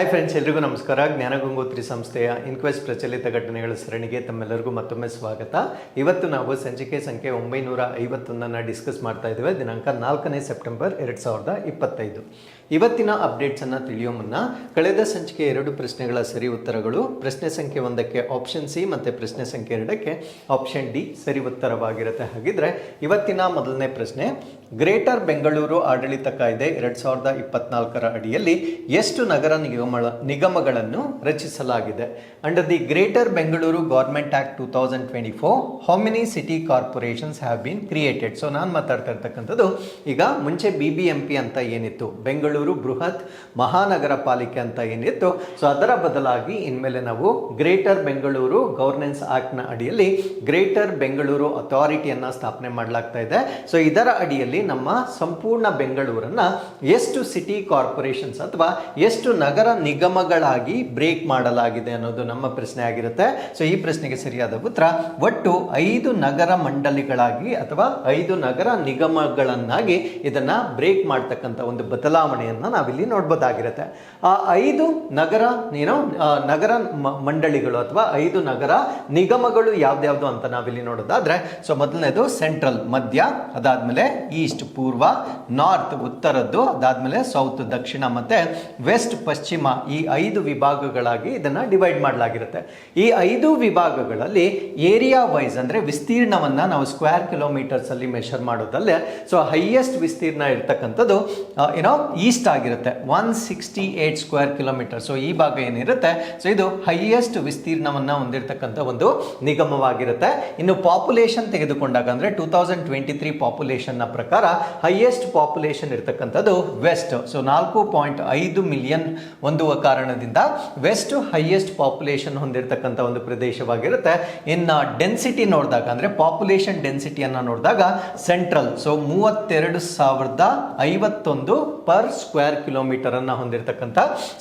Hi friends ಎಲ್ರಿಗೂ ನಮಸ್ಕಾರ. ಜ್ಞಾನಗಂಗೋತ್ರಿ ಸಂಸ್ಥೆಯ ಇನ್ಕ್ವೆಸ್ಟ್ ಪ್ರಚಲಿತ ಘಟನೆಗಳ ಸರಣಿಗೆ ತಮ್ಮೆಲ್ಲರಿಗೂ ಮತ್ತೊಮ್ಮೆ ಸ್ವಾಗತ. ಇವತ್ತು ನಾವು ಸಂಚಿಕೆ ಸಂಖ್ಯೆ ಒಂಬೈನೂರ ಐವತ್ತೊಂದನ್ನು ಡಿಸ್ಕಸ್ ಮಾಡ್ತಾ ಇದ್ದೇವೆ. ದಿನಾಂಕ ನಾಲ್ಕನೇ ಸೆಪ್ಟೆಂಬರ್ ಎರಡು ಸಾವಿರದ ಇಪ್ಪತ್ತೈದು. ಇವತ್ತಿನ ಅಪ್ಡೇಟ್ಸನ್ನು ತಿಳಿಯೋ ಮುನ್ನ ಕಳೆದ ಸಂಚಿಕೆ ಎರಡು ಪ್ರಶ್ನೆಗಳ ಸರಿ ಉತ್ತರಗಳು, ಪ್ರಶ್ನೆ ಸಂಖ್ಯೆ ಒಂದಕ್ಕೆ ಆಪ್ಷನ್ ಸಿ ಮತ್ತು ಪ್ರಶ್ನೆ ಸಂಖ್ಯೆ ಎರಡಕ್ಕೆ ಆಪ್ಷನ್ ಡಿ ಸರಿ ಉತ್ತರವಾಗಿರುತ್ತೆ. ಹಾಗಿದ್ರೆ ಇವತ್ತಿನ ಮೊದಲನೇ ಪ್ರಶ್ನೆ ಗ್ರೇಟರ್ ಬೆಂಗಳೂರು ಆಡಳಿತ ಕಾಯ್ದೆ ಎರಡ್ ಸಾವಿರದ ಇಪ್ಪತ್ನಾಲ್ಕರ ಅಡಿಯಲ್ಲಿ ಎಷ್ಟು ನಗರ ನಿಗಮ ನಿಗಮಗಳನ್ನು ರಚಿಸಲಾಗಿದೆ? Under the greater Bengaluru government act two thousand twenty four how many city corporations have been created so ನಾನು ಮಾತಾಡ್ತಾ ಇರ್ತಕ್ಕಂಥದ್ದು ಈಗ ಮುಂಚೆ ಬಿ ಬಿ ಎಂ ಪಿ ಅಂತ ಏನಿತ್ತು, ಬೆಂಗಳೂರು ಬೃಹತ್ ಮಹಾನಗರ ಪಾಲಿಕೆ ಅಂತ ಏನಿತ್ತು ಸೊ ಅದರ ಬದಲಾಗಿ ಇನ್ಮೇಲೆ ನಾವು ಗ್ರೇಟರ್ ಬೆಂಗಳೂರು ಗವರ್ನೆನ್ಸ್ ಆ್ಯಕ್ಟ್ನ ಅಡಿಯಲ್ಲಿ ಗ್ರೇಟರ್ ಬೆಂಗಳೂರು ಅಥಾರಿಟಿಯನ್ನು ಸ್ಥಾಪನೆ ಮಾಡಲಾಗ್ತಾ ಇದೆ. ಸೊ ಇದರ ಅಡಿಯಲ್ಲಿ ನಮ್ಮ ಸಂಪೂರ್ಣ ಬೆಂಗಳೂರನ್ನ ಎಷ್ಟು ಸಿಟಿ ಕಾರ್ಪೊರೇಷನ್ಸ್ ಅಥವಾ ಎಷ್ಟು ನಗರ ನಿಗಮಗಳಾಗಿ ಬ್ರೇಕ್ ಮಾಡಲಾಗಿದೆ ಅನ್ನೋದು ನಮ್ಮ ಪ್ರಶ್ನೆ ಆಗಿರುತ್ತೆ. ಸೊ ಈ ಪ್ರಶ್ನೆಗೆ ಸರಿಯಾದ ಉತ್ತರ, ಒಟ್ಟು ಐದು ನಗರ ಮಂಡಳಿಗಳಾಗಿ ಅಥವಾ ಐದು ನಗರ ನಿಗಮಗಳನ್ನಾಗಿ ಇದನ್ನು ಬ್ರೇಕ್ ಮಾಡ್ತಕ್ಕಂಥ ಒಂದು ಬದಲಾವಣೆಯನ್ನು ನಾವಿಲ್ಲಿ ನೋಡ್ಬೋದಾಗಿರುತ್ತೆ. ಆ ಐದು ನಗರ ಏನೋ ನಗರ ಮಂಡಳಿಗಳು ಅಥವಾ ಐದು ನಗರ ನಿಗಮಗಳು ಯಾವ್ದ್ಯಾವ್ದು ಅಂತ ನಾವಿಲ್ಲಿ ನೋಡೋದಾದ್ರೆ ಸೊ ಮೊದಲನೇದು ಸೆಂಟ್ರಲ್ ಮಧ್ಯ, ಅದಾದ್ಮೇಲೆ ಈಸ್ಟ್ ಪೂರ್ವ, ನಾರ್ತ್ ಉತ್ತರದ್ದು, ಅದಾದ್ಮೇಲೆ ಸೌತ್, ದಕ್ಷಿಣ ಮತ್ತೆ ವೆಸ್ಟ್, ಪಶ್ಚಿಮ ಈ ಐದು ವಿಭಾಗಗಳಾಗಿ ಇದನ್ನ ಡಿವೈಡ್ ಮಾಡಲಾಗಿರುತ್ತೆ. ಈ ಐದು ವಿಭಾಗಗಳಲ್ಲಿ ಏರಿಯಾ ವೈಸ್ ಅಂದ್ರೆ ವಿಸ್ತೀರ್ಣವನ್ನ ನಾವು ಸ್ಕ್ವೇರ್ ಕಿಲೋಮೀಟರ್ಸ್ ಅಲ್ಲಿ ಮೆಷರ್ ಮಾಡೋದಲ್ಲೇ ಸೊ ಹೈಯೆಸ್ಟ್ ವಿಸ್ತೀರ್ಣ ಇರ್ತಕ್ಕಂಥದ್ದು ಏನೋ ಈಸ್ಟ್ ಆಗಿರುತ್ತೆ. One sixty eight square kilometre so ಈ ಭಾಗ ಏನಿರುತ್ತೆ? ಸೊ ಇದು ಹೈಯೆಸ್ಟ್ ವಿಸ್ತೀರ್ಣವನ್ನ ಹೊಂದಿರತಕ್ಕಂಥ ಒಂದು ನಿಗಮವಾಗಿರುತ್ತೆ. ಇನ್ನು ಪಾಪ್ಯುಲೇಷನ್ ತೆಗೆದುಕೊಂಡಾಗ ಅಂದ್ರೆ ಟೂ ತೌಸಂಡ್ ಟ್ವೆಂಟಿ ತ್ರೀ ಪಾಪ್ಯುಲೇಷನ್ನ ಪ್ರಕಾರ ಹೈಯೆಸ್ಟ್ ಪಾಪ್ಯುಲೇಷನ್ ಇರತಕ್ಕಂಥದ್ದು ವೆಸ್ಟ್ ಸೊ ನಾಲ್ಕು ಪಾಯಿಂಟ್ ಐದು ಮಿಲಿಯನ್ ಹೊಂದುವ ಕಾರಣದಿಂದ ವೆಸ್ಟ್ ಹೈಯೆಸ್ಟ್ ಪಾಪ್ಯುಲೇಷನ್ ಹೊಂದಿರತಕ್ಕಂಥ ಒಂದು ಪ್ರದೇಶವಾಗಿರುತ್ತೆ. ಇನ್ನು ಡೆನ್ಸಿಟಿ ನೋಡಿದಾಗ ಅಂದ್ರೆ ಪಾಪ್ಯುಲೇಷನ್ ಡೆನ್ಸಿಟಿಯನ್ನು ನೋಡಿದಾಗ ಸೆಂಟ್ರಲ್ ಸೊ ಮೂವತ್ತೆರಡು ಸಾವಿರದ ಐವತ್ತೊಂದು ಪರ್ ಸ್ಕ್ವೇರ್ ಕಿಲೋಮೀಟರ್ ಅನ್ನ ಹೊಂದಿರತಕ್ಕಂಥ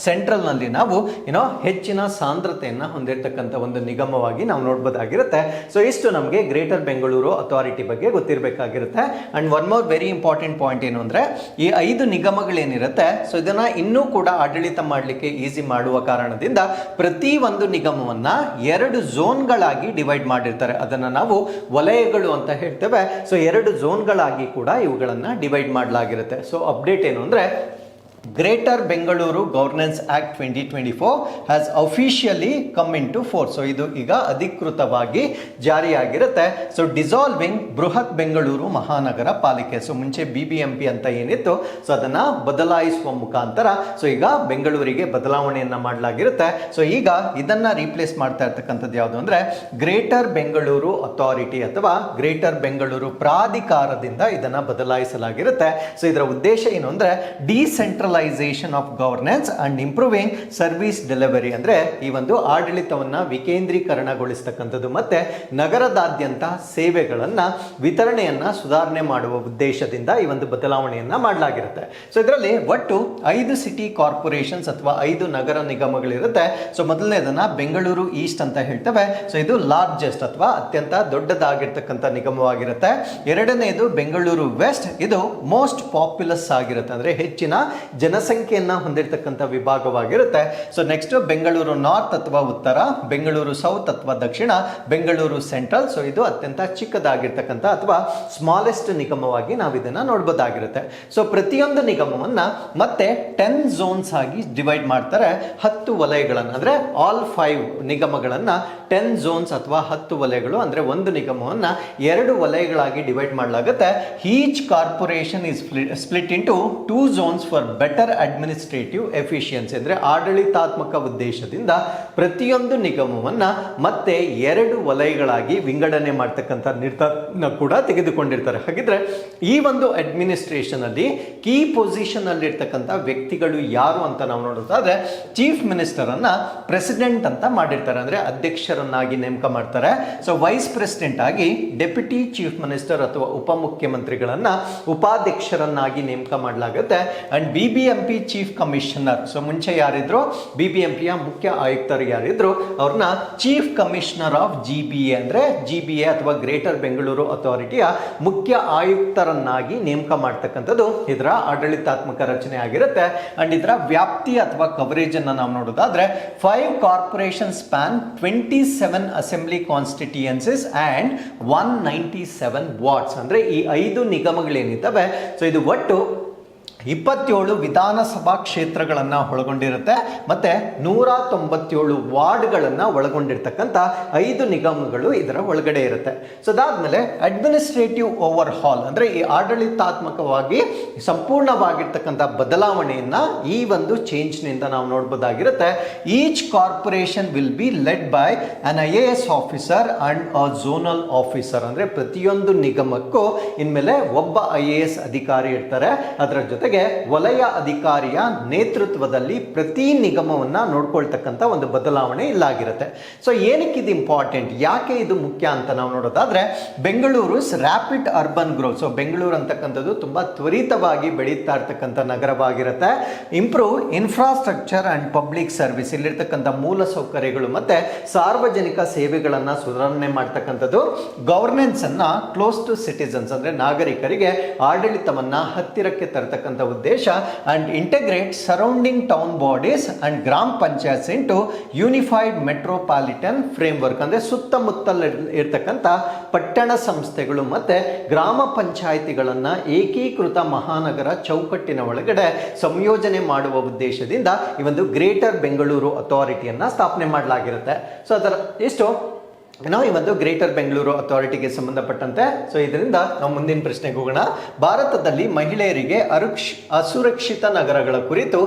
ಸೆಂಟ್ರಲ್ನಲ್ಲಿ ನಾವು ಏನೋ ಹೆಚ್ಚಿನ ಸಾಂದ್ರತೆಯನ್ನು ಹೊಂದಿರತಕ್ಕಂಥ ಒಂದು ನಿಗಮವಾಗಿ ನಾವು ನೋಡ್ಬೋದಾಗಿರುತ್ತೆ. ಸೊ ಇಷ್ಟು ನಮಗೆ ಗ್ರೇಟರ್ ಬೆಂಗಳೂರು ಅಥಾರಿಟಿ ಬಗ್ಗೆ ಗೊತ್ತಿರಬೇಕಾಗಿರುತ್ತೆ. And one more very important point ಏನು ಅಂದರೆ, ಈ ಐದು ನಿಗಮಗಳೇನಿರುತ್ತೆ ಸೊ ಇದನ್ನು ಇನ್ನೂ ಕೂಡ ಆಡಳಿತ ಮಾಡಲಿಕ್ಕೆ ಈಸಿ ಮಾಡುವ ಕಾರಣದಿಂದ ಪ್ರತಿ ಒಂದು ನಿಗಮವನ್ನು ಎರಡು ಝೋನ್ಗಳಾಗಿ ಡಿವೈಡ್ ಮಾಡಿರ್ತಾರೆ. ಅದನ್ನು ನಾವು ವಲಯಗಳು ಅಂತ ಹೇಳ್ತೇವೆ. ಸೊ ಎರಡು ಝೋನ್ಗಳಾಗಿ ಕೂಡ ಇವುಗಳನ್ನು ಡಿವೈಡ್ ಮಾಡಲಾಗಿರುತ್ತೆ. ಸೊ ಅಪ್ಡೇಟ್ ಏನು ಅಂದ್ರೆ greater Bengaluru governance act twenty twenty four has officially come into force so ಇದು ಈಗ ಅಧಿಕೃತವಾಗಿ ಜಾರಿಯಾಗಿರುತ್ತೆ. ಸೊ ಡಿಸಾಲ್ವಿಂಗ್ ಬೃಹತ್ ಬೆಂಗಳೂರು ಮಹಾನಗರ ಪಾಲಿಕೆ. ಸೊ ಮುಂಚೆ ಬಿ ಬಿ ಎಂ ಪಿ ಅಂತ ಏನಿತ್ತು ಸೊ ಅದನ್ನು ಬದಲಾಯಿಸುವ ಮುಖಾಂತರ ಸೊ ಈಗ ಬೆಂಗಳೂರಿಗೆ ಬದಲಾವಣೆಯನ್ನು ಮಾಡಲಾಗಿರುತ್ತೆ. ಸೊ ಈಗ ಇದನ್ನು ರೀಪ್ಲೇಸ್ ಮಾಡ್ತಾ ಇರ್ತಕ್ಕಂಥದ್ದು ಯಾವುದು ಅಂದರೆ ಗ್ರೇಟರ್ ಬೆಂಗಳೂರು ಅಥಾರಿಟಿ ಅಥವಾ ಗ್ರೇಟರ್ ಬೆಂಗಳೂರು ಪ್ರಾಧಿಕಾರದಿಂದ ಇದನ್ನು ಬದಲಾಯಿಸಲಾಗಿರುತ್ತೆ. ಸೊ ಇದರ ಉದ್ದೇಶ ಏನು ಅಂದ್ರೆ decentralisation of governance and improving service delivery ಅಂದರೆ ಈ ಒಂದು ಆಡಳಿತವನ್ನು ವಿಕೇಂದ್ರೀಕರಣಗೊಳಿಸ್ತಕ್ಕಂಥದ್ದು ಮತ್ತೆ ನಗರದಾದ್ಯಂತ ಸೇವೆಗಳನ್ನ ವಿತರಣೆಯನ್ನ ಸುಧಾರಣೆ ಮಾಡುವ ಉದ್ದೇಶದಿಂದ ಈ ಒಂದು ಬದಲಾವಣೆಯನ್ನ ಮಾಡಲಾಗಿರುತ್ತೆ. ಸೊ ಇದರಲ್ಲಿ ಒಟ್ಟು ಐದು ಸಿಟಿ ಕಾರ್ಪೊರೇಷನ್ಸ್ ಅಥವಾ ಐದು ನಗರ ನಿಗಮಗಳಿರುತ್ತೆ. ಸೊ ಮೊದಲನೇದನ್ನು ಬೆಂಗಳೂರು ಈಸ್ಟ್ ಅಂತ ಹೇಳ್ತೇವೆ. ಸೊ ಇದು ಲಾರ್ಜೆಸ್ಟ್ ಅಥವಾ ಅತ್ಯಂತ ದೊಡ್ಡದಾಗಿರ್ತಕ್ಕಂಥ ನಿಗಮವಾಗಿರುತ್ತೆ. ಎರಡನೇದು ಬೆಂಗಳೂರು ವೆಸ್ಟ್ ಇದು ಮೋಸ್ಟ್ ಪಾಪ್ಯುಲಸ್ ಆಗಿರುತ್ತೆ. ಅಂದರೆ ಹೆಚ್ಚಿನ ಜನಸಂಖ್ಯೆಯನ್ನ ಹೊಂದಿರತಕ್ಕಂಥ ವಿಭಾಗವಾಗಿರುತ್ತೆ. ಸೊ ನೆಕ್ಸ್ಟ್ ಬೆಂಗಳೂರು ನಾರ್ತ್ ಅಥವಾ ಉತ್ತರ, ಬೆಂಗಳೂರು ಸೌತ್ ಅಥವಾ ದಕ್ಷಿಣ, ಬೆಂಗಳೂರು ಸೆಂಟ್ರಲ್ ಸೊ ಇದು ಅತ್ಯಂತ ಚಿಕ್ಕದಾಗಿರ್ತಕ್ಕಂಥ ಅಥವಾ ಸ್ಮಾಲೆಸ್ಟ್ ನಿಗಮವಾಗಿ ನಾವು ಇದನ್ನ ನೋಡ್ಬೋದಾಗಿರುತ್ತೆ. ಸೊ ಪ್ರತಿಯೊಂದು ನಿಗಮವನ್ನ ಮತ್ತೆ ಟೆನ್ ಝೋನ್ಸ್ ಆಗಿ ಡಿವೈಡ್ ಮಾಡ್ತಾರೆ. ಹತ್ತು ವಲಯಗಳನ್ನು, ಅಂದ್ರೆ ಆಲ್ ಫೈವ್ ನಿಗಮಗಳನ್ನು ಟೆನ್ ಝೋನ್ಸ್ ಅಥವಾ ಹತ್ತು ವಲಯಗಳು, ಅಂದ್ರೆ ಒಂದು ನಿಗಮವನ್ನ ಎರಡು ವಲಯಗಳಾಗಿ ಡಿವೈಡ್ ಮಾಡಲಾಗುತ್ತೆ. Each corporation is split into two zones for better administrative efficiency ಅಂದ್ರೆ ಆಡಳಿತಾತ್ಮಕ ಉದ್ದೇಶದಿಂದ ಪ್ರತಿಯೊಂದು ನಿಗಮವನ್ನ ಮತ್ತೆ ಎರಡು ವಲಯಗಳಾಗಿ ವಿಂಗಡಣೆ ಮಾಡ್ತಕ್ಕಂಥ ನಿರ್ಧಾರನ ಕೂಡ ತೆಗೆದುಕೊಂಡಿರ್ತಾರೆ. ಹಾಗಿದ್ರೆ ಈ ಒಂದು ಅಡ್ಮಿನಿಸ್ಟ್ರೇಷನ್ ಅಲ್ಲಿ ಕೀ ಪೊಸಿಷನ್ ಅಲ್ಲಿ ಇರ್ತಕ್ಕಂಥ ವ್ಯಕ್ತಿಗಳು ಯಾರು ಅಂತ ನಾವು ನೋಡೋದಾದ್ರೆ ಚೀಫ್ ಮಿನಿಸ್ಟರ್ ಅನ್ನ ಪ್ರೆಸಿಡೆಂಟ್ ಅಂತ ಮಾಡಿರ್ತಾರೆ. ಅಂದ್ರೆ ಅಧ್ಯಕ್ಷರನ್ನಾಗಿ ನೇಮಕ ಮಾಡ್ತಾರೆ. ಸೊ ವೈಸ್ ಪ್ರೆಸಿಡೆಂಟ್ ಆಗಿ ಡೆಪ್ಯೂಟಿ ಚೀಫ್ ಮಿನಿಸ್ಟರ್ ಅಥವಾ ಉಪಮುಖ್ಯಮಂತ್ರಿಗಳನ್ನ ಉಪಾಧ್ಯಕ್ಷರನ್ನಾಗಿ ನೇಮಕ ಮಾಡಲಾಗುತ್ತೆ. And B B M P chief commissioner. So ಮುಂಚೆ ಯಾರಿದ್ರು? ಬಿ ಬಿ ಎಂ ಪಿಯ ಮುಖ್ಯ ಆಯುಕ್ತರು ಯಾರಿದ್ರು? ಅವ್ರನ್ನ chief commissioner of G B A ಅಂದ್ರೆ ಜಿ ಬಿ ಎ ಅಥವಾ ಗ್ರೇಟರ್ ಬೆಂಗಳೂರು ಅಥಾರಿಟಿಯ ಮುಖ್ಯ ಆಯುಕ್ತರನ್ನಾಗಿ ನೇಮಕ ಮಾಡ್ತಕ್ಕಂಥದ್ದು ಇದರ ಆಡಳಿತಾತ್ಮಕ ರಚನೆ ಆಗಿರುತ್ತೆ. ಅಂಡ್ ಇದರ ವ್ಯಾಪ್ತಿ ಅಥವಾ ಕವರೇಜ್ ಅನ್ನು ನಾವು ನೋಡೋದಾದ್ರೆ five corporation span twenty seven assembly constituencies and one ninety seven wards ಅಂದ್ರೆ ಈ ಐದು ನಿಗಮಗಳೇನಿದ್ದಾವೆ? ಸೊ ಇದು ಒಟ್ಟು ಇಪ್ಪತ್ತೇಳು ವಿಧಾನಸಭಾ ಕ್ಷೇತ್ರಗಳನ್ನು ಒಳಗೊಂಡಿರುತ್ತೆ, ಮತ್ತು ನೂರ ತೊಂಬತ್ತೇಳು ವಾರ್ಡ್ಗಳನ್ನು ಒಳಗೊಂಡಿರ್ತಕ್ಕಂಥ ಐದು ನಿಗಮಗಳು ಇದರ ಒಳಗಡೆ ಇರುತ್ತೆ. ಸೊ ಅದಾದಮೇಲೆ ಅಡ್ಮಿನಿಸ್ಟ್ರೇಟಿವ್ ಓವರ್ ಹಾಲ್ ಅಂದರೆ ಈ ಆಡಳಿತಾತ್ಮಕವಾಗಿ ಸಂಪೂರ್ಣವಾಗಿರ್ತಕ್ಕಂಥ ಬದಲಾವಣೆಯನ್ನು ಈ ಒಂದು ಚೇಂಜ್ನಿಂದ ನಾವು ನೋಡ್ಬೋದಾಗಿರುತ್ತೆ. Each corporation will be led by an I A S officer and a zonal officer ಅಂದರೆ ಪ್ರತಿಯೊಂದು ನಿಗಮಕ್ಕೂ ಇನ್ಮೇಲೆ ಒಬ್ಬ ಐ ಎ ಎಸ್ ಅಧಿಕಾರಿ ಇರ್ತಾರೆ. ಅದರ ಜೊತೆಗೆ ವಲಯ ಅಧಿಕಾರಿಯ ನೇತೃತ್ವದಲ್ಲಿ ಪ್ರತಿ ನಿಗಮವನ್ನ ನೋಡ್ಕೊಳ್ತಕ್ಕಂಥ ಒಂದು ಬದಲಾವಣೆ ಇಲ್ಲಾಗಿರುತ್ತೆ. ಸೊ ಏನಕ್ಕೆ ಇದು ಇಂಪಾರ್ಟೆಂಟ್ ಯಾಕೆ ಇದು ಮುಖ್ಯ ಅಂತ ನಾವು ನೋಡೋದಾದ್ರೆ, Bengaluru rapid urban growth so Bengaluru ಅಂತಕ್ಕಂಥದ್ದು ತುಂಬಾ ತ್ವರಿತವಾಗಿ ಬೆಳೀತಾ ಇರ್ತಕ್ಕಂಥ ನಗರವಾಗಿರುತ್ತೆ. Improve infrastructure and public service ಇಲ್ಲಿರ್ತಕ್ಕಂಥ ಮೂಲ ಸೌಕರ್ಯಗಳು ಮತ್ತೆ ಸಾರ್ವಜನಿಕ ಸೇವೆಗಳನ್ನ ಸುಧಾರಣೆ ಮಾಡ್ತಕ್ಕಂಥದ್ದು ಅನ್ನ ಕ್ಲೋಸ್ ಟು ಸಿಟಿಸನ್ಸ್ ಅಂದ್ರೆ ನಾಗರಿಕರಿಗೆ ಆಡಳಿತವನ್ನ ಹತ್ತಿರಕ್ಕೆ ತರತಕ್ಕಂಥ ಉದ್ದೇಶ and integrate surrounding town bodies and ಗ್ರಾಮ panchayats into unified metropolitan framework ಅಂದರೆ ಸುತ್ತಮುತ್ತಲ ಇರ್ತಕ್ಕಂಥ ಪಟ್ಟಣ ಸಂಸ್ಥೆಗಳು ಮತ್ತು ಗ್ರಾಮ ಪಂಚಾಯಿತಿಗಳನ್ನು ಏಕೀಕೃತ ಮಹಾನಗರ ಚೌಕಟ್ಟಿನ ಒಳಗಡೆ ಸಂಯೋಜನೆ ಮಾಡುವ ಉದ್ದೇಶದಿಂದ ಈ ಒಂದು ಗ್ರೇಟರ್ ಬೆಂಗಳೂರು ಅಥಾರಿಟಿಯನ್ನು ಸ್ಥಾಪನೆ ಮಾಡಲಾಗಿರುತ್ತೆ. ಸೊ ಅದರ ಎಷ್ಟು ಏನೋ ಇವತ್ತು ಗ್ರೇಟರ್ ಬೆಂಗಳೂರು ಅಥಾರಿಟಿಗೆ ಸಂಬಂಧಪಟ್ಟಂತೆ ಸೊ ಇದರಿಂದ ನಾವು ಮುಂದಿನ ಪ್ರಶ್ನೆಗೆ ಹೋಗೋಣ. ಭಾರತದಲ್ಲಿ ಮಹಿಳೆಯರಿಗೆ ಅರುಕ್ಷ, ಅಸುರಕ್ಷಿತ ನಗರಗಳ ಕುರಿತು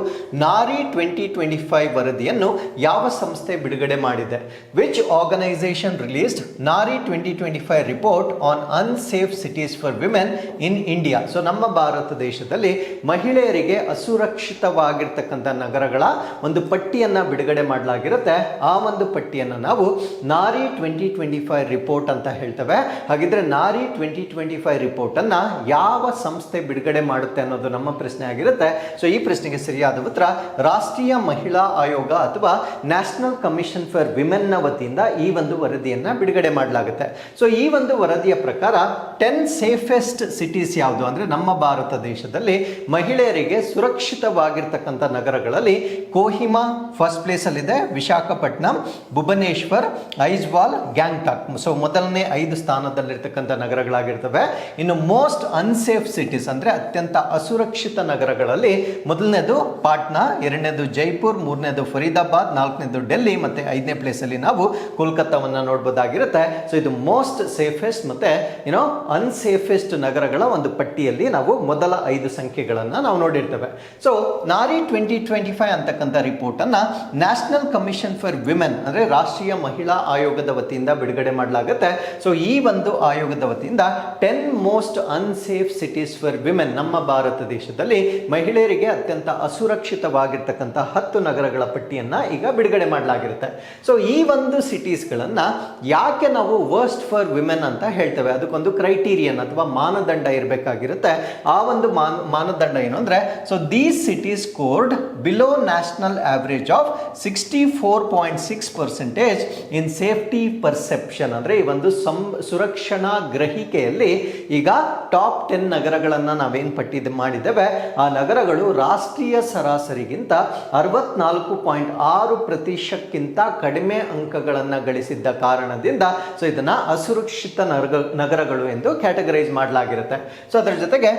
ನಾರಿ ಟ್ವೆಂಟಿ ಟ್ವೆಂಟಿ ಫೈವ್ ವರದಿಯನ್ನು ಯಾವ ಸಂಸ್ಥೆ ಬಿಡುಗಡೆ ಮಾಡಿದೆ? Which organisation released NARI twenty twenty five report on unsafe cities for women in India so ನಮ್ಮ ಭಾರತ ದೇಶದಲ್ಲಿ ಮಹಿಳೆಯರಿಗೆ ಅಸುರಕ್ಷಿತವಾಗಿರ್ತಕ್ಕಂಥ ನಗರಗಳ ಒಂದು ಪಟ್ಟಿಯನ್ನು ಬಿಡುಗಡೆ ಮಾಡಲಾಗಿರುತ್ತೆ. ಆ ಒಂದು ಪಟ್ಟಿಯನ್ನು ನಾವು NARI twenty twenty five report ಅಂತ ಹೇಳ್ತವೆ. ಹಾಗಿದ್ರೆ ನಾರಿ ಟ್ವೆಂಟಿ ಟ್ವೆಂಟಿ ಫೈವ್ ರಿಪೋರ್ಟ್ ಅನ್ನ ಯಾವ ಸಂಸ್ಥೆ ಬಿಡುಗಡೆ ಮಾಡುತ್ತೆ ಅನ್ನೋದು ನಮ್ಮ ಪ್ರಶ್ನೆ ಆಗಿರುತ್ತೆ. ಸೊ ಈ ಪ್ರಶ್ನೆಗೆ ಸರಿಯಾದ ಉತ್ತರ, ರಾಷ್ಟ್ರೀಯ ಮಹಿಳಾ ಆಯೋಗ ಅಥವಾ ನ್ಯಾಷನಲ್ ಕಮಿಷನ್ ಫಾರ್ ವಿಮೆನ್ನ ವತಿಯಿಂದ ಈ ಒಂದು ವರದಿಯನ್ನ ಬಿಡುಗಡೆ ಮಾಡಲಾಗುತ್ತೆ. ಸೊ ಈ ಒಂದು ವರದಿಯ ಪ್ರಕಾರ ಟೆನ್ ಸೇಫೆಸ್ಟ್ ಸಿಟೀಸ್ ಯಾವುದು ಅಂದ್ರೆ ನಮ್ಮ ಭಾರತ ದೇಶದಲ್ಲಿ ಮಹಿಳೆಯರಿಗೆ ಸುರಕ್ಷಿತವಾಗಿರ್ತಕ್ಕಂಥ ನಗರಗಳಲ್ಲಿ ಕೋಹಿಮಾ ಫಸ್ಟ್ ಪ್ಲೇಸ್ ಅಲ್ಲಿದೆ ವಿಶಾಖಪಟ್ಟಣಂ ಭುವನೇಶ್ವರ್, ಐಜ್ವಾಲ್ ಗ್ಯಾಂಗ್ಟಾಕ್. ಸೊ ಮೊದಲನೇ ಐದು ಸ್ಥಾನದಲ್ಲಿರ್ತಕ್ಕಂಥ ನಗರಗಳಾಗಿರ್ತವೆ. ಇನ್ನು ಮೋಸ್ಟ್ ಅನ್ಸೇಫ್ ಸಿಟೀಸ್ ಅಂದರೆ ಅತ್ಯಂತ ಅಸುರಕ್ಷಿತ ನಗರಗಳಲ್ಲಿ ಮೊದಲನೇದು ಪಾಟ್ನಾ, ಎರಡನೇದು ಜೈಪುರ್, ಮೂರನೇದು ಫರೀದಾಬಾದ್, ನಾಲ್ಕನೇದು ಡೆಲ್ಲಿ ಮತ್ತು ಐದನೇ ಪ್ಲೇಸಲ್ಲಿ ನಾವು ಕೋಲ್ಕತ್ತಾವನ್ನು ನೋಡ್ಬೋದಾಗಿರುತ್ತೆ. ಸೊ ಇದು ಮೋಸ್ಟ್ ಸೇಫೆಸ್ಟ್ ಮತ್ತು ಏನೋ ಅನ್ಸೇಫೆಸ್ಟ್ ನಗರಗಳ ಒಂದು ಪಟ್ಟಿಯಲ್ಲಿ ನಾವು ಮೊದಲ ಐದು ಸಂಖ್ಯೆಗಳನ್ನು ನಾವು ನೋಡಿರ್ತೇವೆ. So Nari twenty twenty five ಅಂತಕ್ಕಂಥ ರಿಪೋರ್ಟನ್ನು ನ್ಯಾಷನಲ್ ಕಮಿಷನ್ ಫಾರ್ ವಿಮೆನ್ ಅಂದರೆ ರಾಷ್ಟ್ರೀಯ ಮಹಿಳಾ ಆಯೋಗದ ವತಿಯಿಂದ ಬಿಡುಗಡೆ ಮಾಡಲಾಗುತ್ತೆ. ಸೊ ಈ ಒಂದು ಆಯೋಗದ ವತಿಯಿಂದ ten most unsafe cities for women ನಮ್ಮ ಭಾರತ ದೇಶದಲ್ಲಿ ಮಹಿಳೆಯರಿಗೆ ಅತ್ಯಂತ ಅಸುರಕ್ಷಿತವಾಗಿರ್ತಕ್ಕಂಥ ಹತ್ತು ನಗರಗಳ ಪಟ್ಟಿಯನ್ನು ಈಗ ಬಿಡುಗಡೆ ಮಾಡಲಾಗಿರುತ್ತೆ. ಸೊ ಈ ಒಂದು ಸಿಟೀಸ್ಗಳನ್ನು ಯಾಕೆ ನಾವು ವರ್ಸ್ಟ್ ಫಾರ್ ವಿಮೆನ್ ಅಂತ ಹೇಳ್ತೇವೆ? ಅದಕ್ಕೊಂದು ಕ್ರೈಟೀರಿಯನ್ ಅಥವಾ ಮಾನದಂಡ ಇರಬೇಕಾಗಿರುತ್ತೆ. ಆ ಒಂದು ಮಾನ, ಮಾನದಂಡ ಏನು ಅಂದರೆ so these cities scored below national average of sixty four point six percentage in safety perception ಅಂದರೆ ಈ ಒಂದು ಸಂ, ಸುರಕ್ಷಣಾ ಗ್ರಹಿಕೆಯಲ್ಲಿ ಈಗ ಟಾಪ್ ಟೆನ್ ನಗರಗಳನ್ನು ನಾವೇನು ಪಟ್ಟಿ ಮಾಡಿದ್ದೇವೆ. ಆ ನಗರಗಳು ರಾಷ್ಟ್ರೀಯ ಸರಾಸರಿಗಿಂತ ಅರವತ್ನಾಲ್ಕು ಪಾಯಿಂಟ್ ಆರು ಪ್ರತಿಶಕ್ಕಿಂತ ಕಡಿಮೆ ಅಂಕಗಳನ್ನು ಗಳಿಸಿದ್ದ ಕಾರಣದಿಂದ ಸೊ ಇದನ್ನು ಅಸುರಕ್ಷಿತ ನಗರ ನಗರಗಳು ಎಂದು ಕ್ಯಾಟಗರೈಸ್ ಮಾಡಲಾಗಿರುತ್ತೆ. ಸೊ ಅದರ ಜೊತೆಗೆ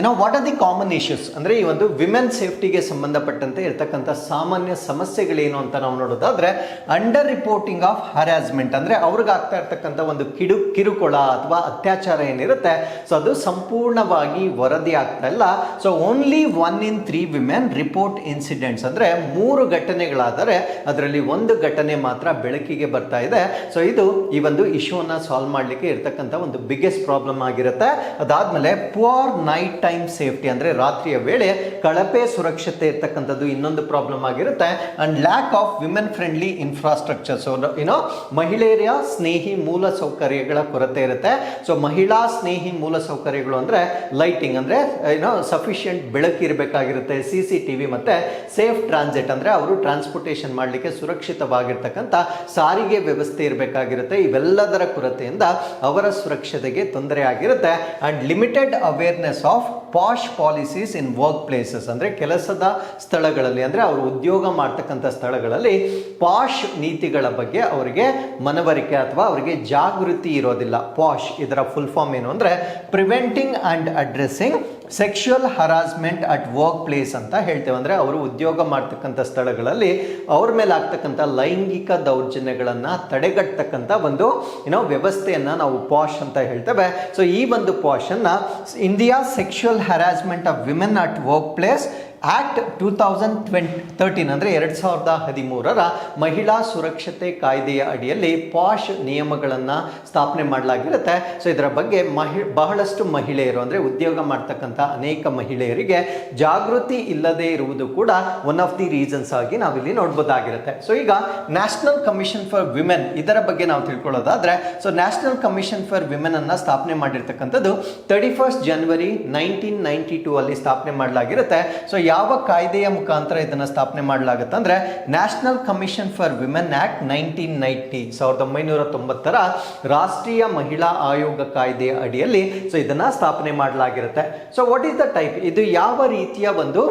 ಏನೋ what are the common issues ಅಂದರೆ ಈ ಒಂದು ವಿಮೆನ್ ಸೇಫ್ಟಿಗೆ ಸಂಬಂಧಪಟ್ಟಂತೆ ಇರ್ತಕ್ಕಂಥ ಸಾಮಾನ್ಯ ಸಮಸ್ಯೆಗಳೇನು ಅಂತ ನಾವು ನೋಡೋದಾದರೆ ಅಂಡರ್ ರಿಪೋರ್ಟಿಂಗ್ ಆಫ್ ಹರಾಸ್ಮೆಂಟ್ ಅಂದರೆ ಅವ್ರಿಗಾಗ್ತಾ ಇರ್ತಕ್ಕಂಥ ಒಂದು ಕಿಡು, ಕಿರುಕುಳ ಅಥವಾ ಅತ್ಯಾಚಾರ ಏನಿರುತ್ತೆ ಸೊ ಅದು ಸಂಪೂರ್ಣವಾಗಿ ವರದಿ ಆಗ್ತಾ ಇಲ್ಲ. So only one in three women report incidents ಅಂದರೆ ಮೂರು ಘಟನೆಗಳಾದರೆ ಅದರಲ್ಲಿ ಒಂದು ಘಟನೆ ಮಾತ್ರ ಬೆಳಕಿಗೆ ಬರ್ತಾ ಇದೆ. ಸೊ ಇದು ಈ ಒಂದು ಇಶ್ಯೂನ ಸಾಲ್ವ್ ಮಾಡಲಿಕ್ಕೆ ಇರ್ತಕ್ಕಂಥ ಒಂದು ಬಿಗ್ಗೆಸ್ಟ್ ಪ್ರಾಬ್ಲಮ್ ಆಗಿರುತ್ತೆ. ಅದಾದಮೇಲೆ ಪುವರ್ ನೈಟ್ ಟೈಮ್ ಸೇಫ್ಟಿ ಅಂದರೆ ರಾತ್ರಿಯ ವೇಳೆ ಕಳಪೆ ಸುರಕ್ಷತೆ ಇರ್ತಕ್ಕಂಥದ್ದು ಇನ್ನೊಂದು ಪ್ರಾಬ್ಲಮ್ ಆಗಿರುತ್ತೆ. And lack of women friendly infrastructure so ಏನೋ ಮಹಿಳೆಯರ ಸ್ನೇಹಿ ಮೂಲ ಸೌಕರ್ಯಗಳ ಕೊರತೆ ಇರುತ್ತೆ. ಸೊ ಮಹಿಳಾ ಸ್ನೇಹಿ ಮೂಲ ಸೌಕರ್ಯಗಳು ಅಂದರೆ ಲೈಟಿಂಗ್ ಅಂದರೆ ಏನೋ ಸಫಿಷಿಯಂಟ್ ಬೆಳಕಿರಬೇಕಾಗಿರುತ್ತೆ ಸಿ ಸಿ ಟಿ ವಿ ಮತ್ತು ಸೇಫ್ ಟ್ರಾನ್ಸಿಟ್ ಅಂದರೆ ಅವರು ಟ್ರಾನ್ಸ್ಪೋರ್ಟೇಷನ್ ಮಾಡಲಿಕ್ಕೆ ಸುರಕ್ಷಿತವಾಗಿರ್ತಕ್ಕಂಥ ಸಾರಿಗೆ ವ್ಯವಸ್ಥೆ ಇರಬೇಕಾಗಿರುತ್ತೆ. ಇವೆಲ್ಲದರ ಕೊರತೆಯಿಂದ ಅವರ ಸುರಕ್ಷತೆಗೆ ತೊಂದರೆ ಆಗಿರುತ್ತೆ. And limited awareness of POSH policies in workplaces ಅಂದರೆ ಕೆಲಸದ ಸ್ಥಳಗಳಲ್ಲಿ, ಅಂದರೆ ಅವರು ಉದ್ಯೋಗ ಮಾಡ್ತಕ್ಕಂಥ ಸ್ಥಳಗಳಲ್ಲಿ ಪಾಶ್ ನೀತಿಗಳ ಬಗ್ಗೆ ಅವರಿಗೆ ಮನವರಿಕೆ ಅಥವಾ ಅವರಿಗೆ ಜಾಗೃತಿ ಇರೋದಿಲ್ಲ. ಪಾಶ್ ಇದರ ಫುಲ್ ಫಾರ್ಮ್ ಏನು ಅಂದರೆ preventing and addressing sexual harassment at workplace ಅಂತ ಹೇಳ್ತೇವೆ. ಅಂದರೆ ಅವರು ಉದ್ಯೋಗ ಮಾಡ್ತಕ್ಕಂಥ ಸ್ಥಳಗಳಲ್ಲಿ ಅವ್ರ ಮೇಲೆ ಆಗ್ತಕ್ಕಂಥ ಲೈಂಗಿಕ ದೌರ್ಜನ್ಯಗಳನ್ನು ತಡೆಗಟ್ಟತಕ್ಕಂಥ ಒಂದು ಏನೋ ವ್ಯವಸ್ಥೆಯನ್ನು ನಾವು ಪಾಶ್ ಅಂತ ಹೇಳ್ತೇವೆ. ಸೊ ಈ ಒಂದು ಪಾಶನ್ನು India sexual harassment of women at workplace act two thousand twenty thirteen ಅಂದರೆ ಎರಡು ಸಾವಿರದ ಹದಿಮೂರರ ಮಹಿಳಾ ಸುರಕ್ಷತೆ ಕಾಯ್ದೆಯ ಅಡಿಯಲ್ಲಿ ಪಾಶ್ ನಿಯಮಗಳನ್ನು ಸ್ಥಾಪನೆ ಮಾಡಲಾಗಿರುತ್ತೆ. ಸೊ ಇದರ ಬಗ್ಗೆ ಮಹಿ, ಬಹಳಷ್ಟು ಮಹಿಳೆಯರು ಅಂದರೆ ಉದ್ಯೋಗ ಮಾಡ್ತಕ್ಕಂಥ ಅನೇಕ ಮಹಿಳೆಯರಿಗೆ ಜಾಗೃತಿ ಇಲ್ಲದೆ ಇರುವುದು ಕೂಡ ಒನ್ ಆಫ್ ದಿ ರೀಸನ್ಸ್ ಆಗಿ ನಾವಿಲ್ಲಿ ನೋಡ್ಬೋದಾಗಿರುತ್ತೆ. ಸೊ ಈಗ ನ್ಯಾಷನಲ್ ಕಮಿಷನ್ ಫಾರ್ ವಿಮೆನ್ ಇದರ ಬಗ್ಗೆ ನಾವು ತಿಳ್ಕೊಳ್ಳೋದಾದರೆ so national commission for women ಅನ್ನು ಸ್ಥಾಪನೆ ಮಾಡಿರ್ತಕ್ಕಂಥದ್ದು thirty first January nineteen ninety two ಅಲ್ಲಿ ಸ್ಥಾಪನೆ ಮಾಡಲಾಗಿರುತ್ತೆ. ಸೊ ಯಾವ ಕಾಯ್ದೆಯ ಮುಖಾಂತರ ಇದನ್ನು ಸ್ಥಾಪನೆ ಮಾಡಲಾಗುತ್ತೆ ಅಂದರೆ national commission for women act nineteen ninety, ಸಾವಿರದ ಒಂಬೈನೂರ ತೊಂಬತ್ತರ ರಾಷ್ಟ್ರೀಯ ಮಹಿಳಾ ಆಯೋಗ ಕಾಯ್ದೆಯ ಅಡಿಯಲ್ಲಿ ಸೊ ಇದನ್ನು ಸ್ಥಾಪನೆ ಮಾಡಲಾಗಿರುತ್ತೆ. So what is the type ಇದು ಯಾವ ರೀತಿಯ ಒಂದು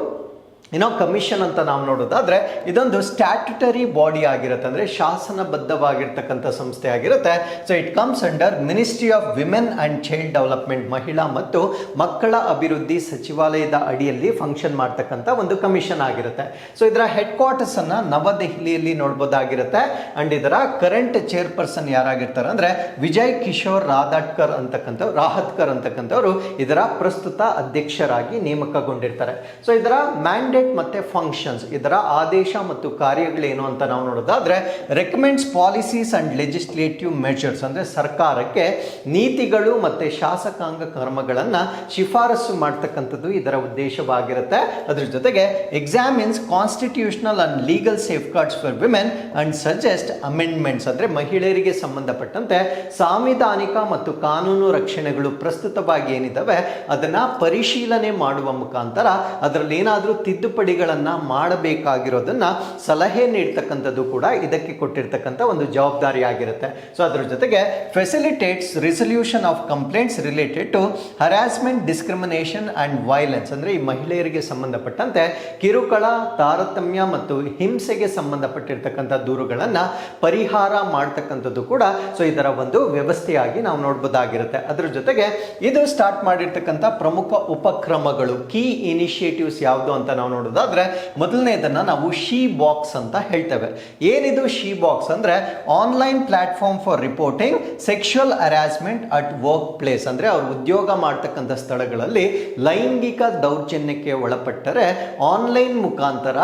ಏನೋ ಕಮಿಷನ್ ಅಂತ ನಾವು ನೋಡೋದಾದ್ರೆ ಇದೊಂದು ಸ್ಟ್ಯಾಟ್ಯುಟರಿ ಬಾಡಿ ಆಗಿರುತ್ತೆ. ಅಂದರೆ ಶಾಸನಬದ್ಧವಾಗಿರ್ತಕ್ಕಂಥ ಸಂಸ್ಥೆ ಆಗಿರುತ್ತೆ. So it comes under ministry of women and child development ಮಹಿಳಾ ಮತ್ತು ಮಕ್ಕಳ ಅಭಿವೃದ್ಧಿ ಸಚಿವಾಲಯದ ಅಡಿಯಲ್ಲಿ ಫಂಕ್ಷನ್ ಮಾಡ್ತಕ್ಕಂಥ ಒಂದು ಕಮಿಷನ್ ಆಗಿರುತ್ತೆ. ಸೊ ಇದರ ಹೆಡ್ ಕ್ವಾರ್ಟರ್ಸ್ ಅನ್ನ ನವದೆಹಲಿಯಲ್ಲಿ ನೋಡ್ಬೋದಾಗಿರುತ್ತೆ. ಅಂಡ್ ಇದರ ಕರೆಂಟ್ ಚೇರ್ಪರ್ಸನ್ ಯಾರಾಗಿರ್ತಾರೆ ಅಂದ್ರೆ ವಿಜಯ್ ಕಿಶೋರ್ ರಾಧಾಟ್ಕರ್ ಅಂತಕ್ಕಂಥವ್ರು ರಾಹತ್ಕರ್ ಅಂತಕ್ಕಂಥವ್ರು ಇದರ ಪ್ರಸ್ತುತ ಅಧ್ಯಕ್ಷರಾಗಿ ನೇಮಕಗೊಂಡಿರ್ತಾರೆ. ಸೊ ಇದರ ಮ್ಯಾಂಡೇಟ್ ಮತ್ತೆ ಫಂಕ್ಷನ್ಸ್ ಇದರ ಆದೇಶ ಮತ್ತು ಕಾರ್ಯಗಳೇನು ಅಂತ ನಾವು ನೋಡೋದಾದ್ರೆ recommends policies and legislative measures ಅಂದ್ರೆ ಸರ್ಕಾರಕ್ಕೆ ನೀತಿಗಳು ಮತ್ತೆ ಶಾಸಕಾಂಗ ಕರ್ಮಗಳನ್ನ ಶಿಫಾರಸು ಮಾಡ್ತಕ್ಕಂಥದ್ದು ಇದರ ಉದ್ದೇಶವಾಗಿರುತ್ತೆ. ಅದ್ರ ಜೊತೆಗೆ examines constitutional and legal safeguards for women and suggest amendments ಅಂದ್ರೆ ಮಹಿಳೆಯರಿಗೆ ಸಂಬಂಧಪಟ್ಟಂತೆ ಸಾಂವಿಧಾನಿಕ ಮತ್ತು ಕಾನೂನು ರಕ್ಷಣೆಗಳು ಪ್ರಸ್ತುತವಾಗಿ ಏನಿದ್ದಾವೆ ಅದನ್ನ ಪರಿಶೀಲನೆ ಮಾಡುವ ಮುಖಾಂತರ ಅದರಲ್ಲಿ ಏನಾದರೂ ತಿದ್ದುಪಡಿಗಳನ್ನ ಮಾಡಬೇಕಾಗಿರೋದನ್ನ ಸಲಹೆ ನೀಡ್ತಕ್ಕಂಥದ್ದು ಕೂಡ ಇದಕ್ಕೆ ಕೊಟ್ಟಿರ್ತಕ್ಕಂಥ ಒಂದು ಜವಾಬ್ದಾರಿ ಆಗಿರುತ್ತೆ ಸೊ ಅದ್ರ ಜೊತೆಗೆ facilitates resolution of complaints related to harassment discrimination and violence ಅಂದ್ರೆ ಈ ಮಹಿಳೆಯರಿಗೆ ಸಂಬಂಧಪಟ್ಟಂತೆ ಕಿರುಕುಳ, ತಾರತಮ್ಯ ಮತ್ತು ಹಿಂಸೆಗೆ ಸಂಬಂಧಪಟ್ಟಿರ್ತಕ್ಕಂಥ ದೂರುಗಳನ್ನ ಪರಿಹಾರ ಮಾಡ್ತಕ್ಕಂಥದ್ದು ಕೂಡ ಸೊ ಇದರ ಒಂದು ವ್ಯವಸ್ಥೆಯಾಗಿ ನಾವು ನೋಡ್ಬೋದಾಗಿರುತ್ತೆ. ಅದರ ಜೊತೆಗೆ ಇದು ಸ್ಟಾರ್ಟ್ ಮಾಡಿರ್ತಕ್ಕಂಥ ಪ್ರಮುಖ ಉಪಕ್ರಮಗಳು ಕೀ ಇನಿಷಿಯೇಟಿವ್ಸ್ ಯಾವುದು ಅಂತ ನಾವು ನೋಡೋದಾದ್ರೆ ಮೊದಲನೇದನ್ನ ನಾವು ಶೀ ಬಾಕ್ಸ್ ಅಂತ ಹೇಳ್ತೇವೆ. ಏನಿದು ಶೀ ಬಾಕ್ಸ್ ಅಂದ್ರೆ online platform for reporting sexual harassment at workplace ಅಂದ್ರೆ ಅವರು ಉದ್ಯೋಗ ಮಾಡ್ತಕ್ಕಂಥ ಸ್ಥಳಗಳಲ್ಲಿ ಲೈಂಗಿಕ ದೌರ್ಜನ್ಯಕ್ಕೆ ಒಳಪಟ್ಟರೆ ಆನ್ಲೈನ್ ಮುಖಾಂತರ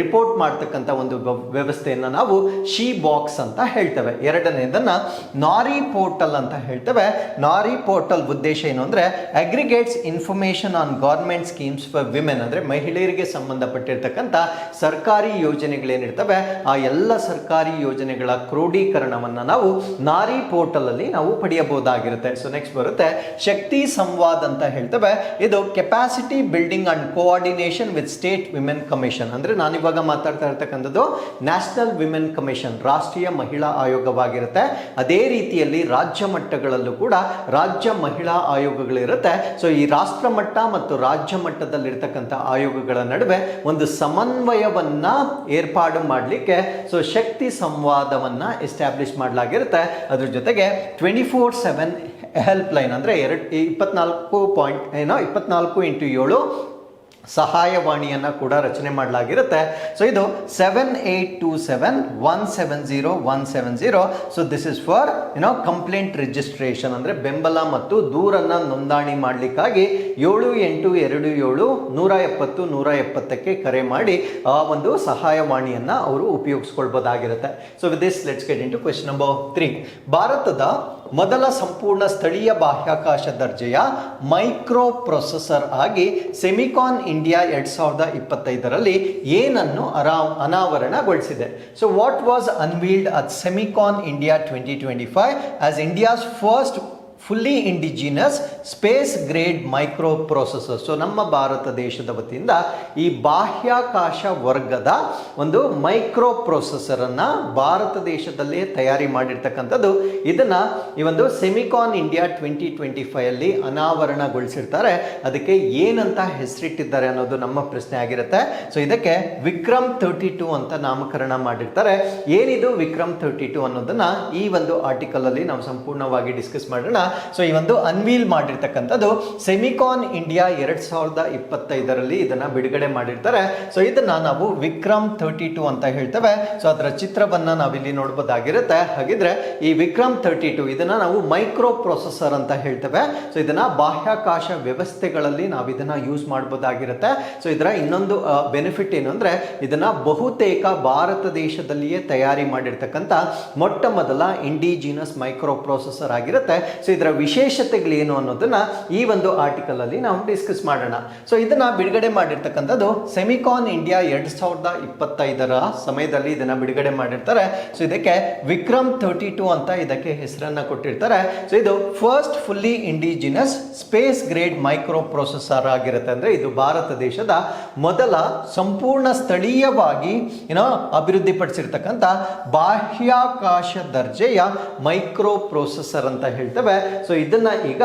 ರಿಪೋರ್ಟ್ ಮಾಡ್ತಕ್ಕಂಥ ಒಂದು ವ್ಯವಸ್ಥೆಯನ್ನು ನಾವು ಶಿ ಬಾಕ್ಸ್ ಅಂತ ಹೇಳ್ತೇವೆ. ಎರಡನೇದನ್ನ ನಾರಿ ಪೋರ್ಟಲ್ ಅಂತ ಹೇಳ್ತೇವೆ. ನಾರಿ ಪೋರ್ಟಲ್ ಉದ್ದೇಶ ಏನು ಅಂದ್ರೆ aggregates information on government schemes for women ಅಂದ್ರೆ ಮಹಿಳೆಯರಿಗೆ ಸಂಬಂಧಪಟ್ಟಿರ್ತಕ್ಕಂಥ ಸರ್ಕಾರಿ ಯೋಜನೆಗಳೇನಿರ್ತವೆ, ಆ ಎಲ್ಲ ಸರ್ಕಾರಿ ಯೋಜನೆಗಳ ಕ್ರೋಢೀಕರಣವನ್ನು ನಾವು ನಾರಿ ಪೋರ್ಟಲ್ ಅಲ್ಲಿ ನಾವು ಪಡೆಯಬಹುದಾಗಿರುತ್ತೆ. ಸೊ ನೆಕ್ಸ್ಟ್ ಬರುತ್ತೆ. ಶಕ್ತಿ ಸಂವಾದ್ ಅಂತ ಹೇಳ್ತವೆ. ಇದು capacity building and coordination with state women commission ಅಂದ್ರೆ ನಾನಿವಾಗ ಮಾತಾಡ್ತಾ ಇರ್ತಕ್ಕಂಥದ್ದು ನ್ಯಾಷನಲ್ ವಿಮೆನ್ ಕಮಿಷನ್ ರಾಷ್ಟ್ರೀಯ ಮಹಿಳಾ ಆಯೋಗವಾಗಿರುತ್ತೆ. ಅದೇ ರೀತಿಯಲ್ಲಿ ರಾಜ್ಯ ಮಟ್ಟಗಳಲ್ಲೂ ಕೂಡ ರಾಜ್ಯ ಮಹಿಳಾ ಆಯೋಗಗಳಿರುತ್ತೆ. ಸೊ ಈ ರಾಷ್ಟ್ರ ಮಟ್ಟ ಮತ್ತು ರಾಜ್ಯ ಮಟ್ಟದಲ್ಲಿರ್ತಕ್ಕಂಥ ಆಯೋಗಗಳ ನಡುವೆ ಒಂದು ಸಮನ್ವಯವನ್ನ ಏರ್ಪಾಡು ಮಾಡಲಿಕ್ಕೆ ಸೊ ಶಕ್ತಿ ಸಂವಾದವನ್ನು ಎಸ್ಟಾಬ್ಲಿಷ್ ಮಾಡಲಾಗಿರುತ್ತೆ. ಅದ್ರ ಜೊತೆಗೆ twenty four seven help line ಅಂದರೆ ಎರಡು, ಇಪ್ಪತ್ನಾಲ್ಕು ಪಾಯಿಂಟ್ ಏನೋ, ಇಪ್ಪತ್ನಾಲ್ಕು ಇಂಟು ಏಳು ಸಹಾಯವಾಣಿಯನ್ನು ಕೂಡ ರಚನೆ ಮಾಡಲಾಗಿರುತ್ತೆ. ಸೊ ಇದು seven eight two seven one seven zero one seven zero so this is for you know complaint registration ಅಂದರೆ ಬೆಂಬಲ ಮತ್ತು ದೂರನ್ನು ನೋಂದಣಿ ಮಾಡಲಿಕ್ಕಾಗಿ ಏಳು ಎಂಟು ಎರಡು ಏಳು ನೂರ ಎಪ್ಪತ್ತು, ನೂರ ಎಪ್ಪತ್ತಕ್ಕೆ ಕರೆ ಮಾಡಿ ಆ ಒಂದು ಸಹಾಯವಾಣಿಯನ್ನು ಅವರು ಉಪಯೋಗಿಸ್ಕೊಳ್ಬೋದಾಗಿರುತ್ತೆ. So with this let's get into question number three ಭಾರತದ ಮೊದಲ ಸಂಪೂರ್ಣ ಸ್ಥಳೀಯ ಬಾಹ್ಯಾಕಾಶ ದರ್ಜೆಯ ಮೈಕ್ರೋ ಪ್ರೊಸೆಸರ್ ಆಗಿ ಸೆಮಿಕಾನ್ ಇಂಡಿಯಾ ಎರಡು ಸಾವಿರದ ಇಪ್ಪತ್ತೈದರಲ್ಲಿ ಏನನ್ನು ಅರಾ ಅನಾವರಣಗೊಳಿಸಿದೆ. So what was unveiled at Semicon India twenty twenty five as India's first fully indigenous space grade microprocessor so ನಮ್ಮ ಭಾರತ ದೇಶದ ವತಿಯಿಂದ ಈ ಬಾಹ್ಯಾಕಾಶ ವರ್ಗದ ಒಂದು ಮೈಕ್ರೋ ಪ್ರೊಸೆಸರನ್ನು ಭಾರತ ದೇಶದಲ್ಲೇ ತಯಾರಿ ಮಾಡಿರ್ತಕ್ಕಂಥದ್ದು. ಇದನ್ನು ಈ ಒಂದು ಸೆಮಿಕಾನ್ ಇಂಡಿಯಾ ಟ್ವೆಂಟಿ ಟ್ವೆಂಟಿ ಫೈವಲ್ಲಿ ಅನಾವರಣಗೊಳಿಸಿರ್ತಾರೆ. ಅದಕ್ಕೆ ಏನಂತ ಹೆಸರಿಟ್ಟಿದ್ದಾರೆ ಅನ್ನೋದು ನಮ್ಮ ಪ್ರಶ್ನೆ ಆಗಿರುತ್ತೆ. ಸೊ ಇದಕ್ಕೆ ವಿಕ್ರಮ್ ತರ್ಟಿ ಟು ಅಂತ ನಾಮಕರಣ ಮಾಡಿರ್ತಾರೆ. ಏನಿದು ವಿಕ್ರಮ್ ತರ್ಟಿ ಟು ಅನ್ನೋದನ್ನು ಈ ಒಂದು ಆರ್ಟಿಕಲ್ ಅಲ್ಲಿ ನಾವು ಸಂಪೂರ್ಣವಾಗಿ ಡಿಸ್ಕಸ್ ಮಾಡೋಣ. ಸೊ ಈ ಒಂದು ಅನ್ವೀಲ್ ಮಾಡಿರ್ತಕ್ಕಂಥದ್ದು ಸೆಮಿಕಾನ್ ಇಂಡಿಯಾ ಎರಡ್ ಸಾವಿರದ ಇಪ್ಪತ್ತೈದರಲ್ಲಿ ಇದನ್ನ ಬಿಡುಗಡೆ ಮಾಡಿರ್ತಾರೆ. ಸೊ ಇದನ್ನ ನಾವು ವಿಕ್ರಮ್ ತರ್ಟಿ ಟು ಅಂತ ಹೇಳ್ತೇವೆ. ಸೊ ಅದರ ಚಿತ್ರವನ್ನ ನಾವಿಲ್ಲಿ ನೋಡಬಹುದಾಗಿರುತ್ತೆ ಹಾಗಿದ್ರೆ ಈ ವಿಕ್ರಮ್ ತರ್ಟಿ ಟು ಇದನ್ನ ನಾವು ಮೈಕ್ರೋ ಪ್ರೊಸೆಸರ್ ಅಂತ ಹೇಳ್ತೇವೆ. ಸೊ ಇದನ್ನ ಬಾಹ್ಯಾಕಾಶ ವ್ಯವಸ್ಥೆಗಳಲ್ಲಿ ನಾವು ಇದನ್ನ ಯೂಸ್ ಮಾಡ್ಬೋದಾಗಿರುತ್ತೆ. ಸೊ ಇದರ ಇನ್ನೊಂದು ಬೆನಿಫಿಟ್ ಏನು ಅಂದ್ರೆ ಇದನ್ನ ಬಹುತೇಕ ಭಾರತ ದೇಶದಲ್ಲಿಯೇ ತಯಾರಿ ಮಾಡಿರ್ತಕ್ಕಂಥ ಮೊಟ್ಟ ಮೊದಲ ಇಂಡಿಜಿನಸ್ ಮೈಕ್ರೋ ಪ್ರೊಸೆಸರ್ ಆಗಿರುತ್ತೆ. ಸೊ ಇದರ ವಿಶೇಷತೆಗಳೇನು ಅನ್ನೋದನ್ನ ಈ ಒಂದು ಆರ್ಟಿಕಲ್ ಅಲ್ಲಿ ನಾವು ಡಿಸ್ಕಸ್ ಮಾಡೋಣ. ಸೊ ಇದನ್ನ ಬಿಡುಗಡೆ ಮಾಡಿರ್ತಕ್ಕಂಥದ್ದು ಸೆಮಿಕಾನ್ ಇಂಡಿಯಾ ಎರಡು ಸಾವಿರದ ಇಪ್ಪತ್ತೈದರ ಸಮಯದಲ್ಲಿ ಇದನ್ನ ಬಿಡುಗಡೆ ಮಾಡಿರ್ತಾರೆ. ಸೊ ಇದಕ್ಕೆ ವಿಕ್ರಮ್ ತರ್ಟಿ ಟು ಅಂತ ಇದಕ್ಕೆ ಹೆಸರನ್ನ ಕೊಟ್ಟಿರ್ತಾರೆ. ಸೊ ಇದು first fully indigenous space grade microprocessor ಆಗಿರುತ್ತೆ. ಅಂದ್ರೆ ಇದು ಭಾರತ ದೇಶದ ಮೊದಲ ಸಂಪೂರ್ಣ ಸ್ಥಳೀಯವಾಗಿ ಏನೋ ಅಭಿವೃದ್ಧಿಪಡಿಸಿರ್ತಕ್ಕಂಥ ಬಾಹ್ಯಾಕಾಶ ದರ್ಜೆಯ ಮೈಕ್ರೋ ಪ್ರೊಸೆಸರ್ ಅಂತ ಹೇಳ್ತೇವೆ. ಸೊ ಇದನ್ನ ಈಗ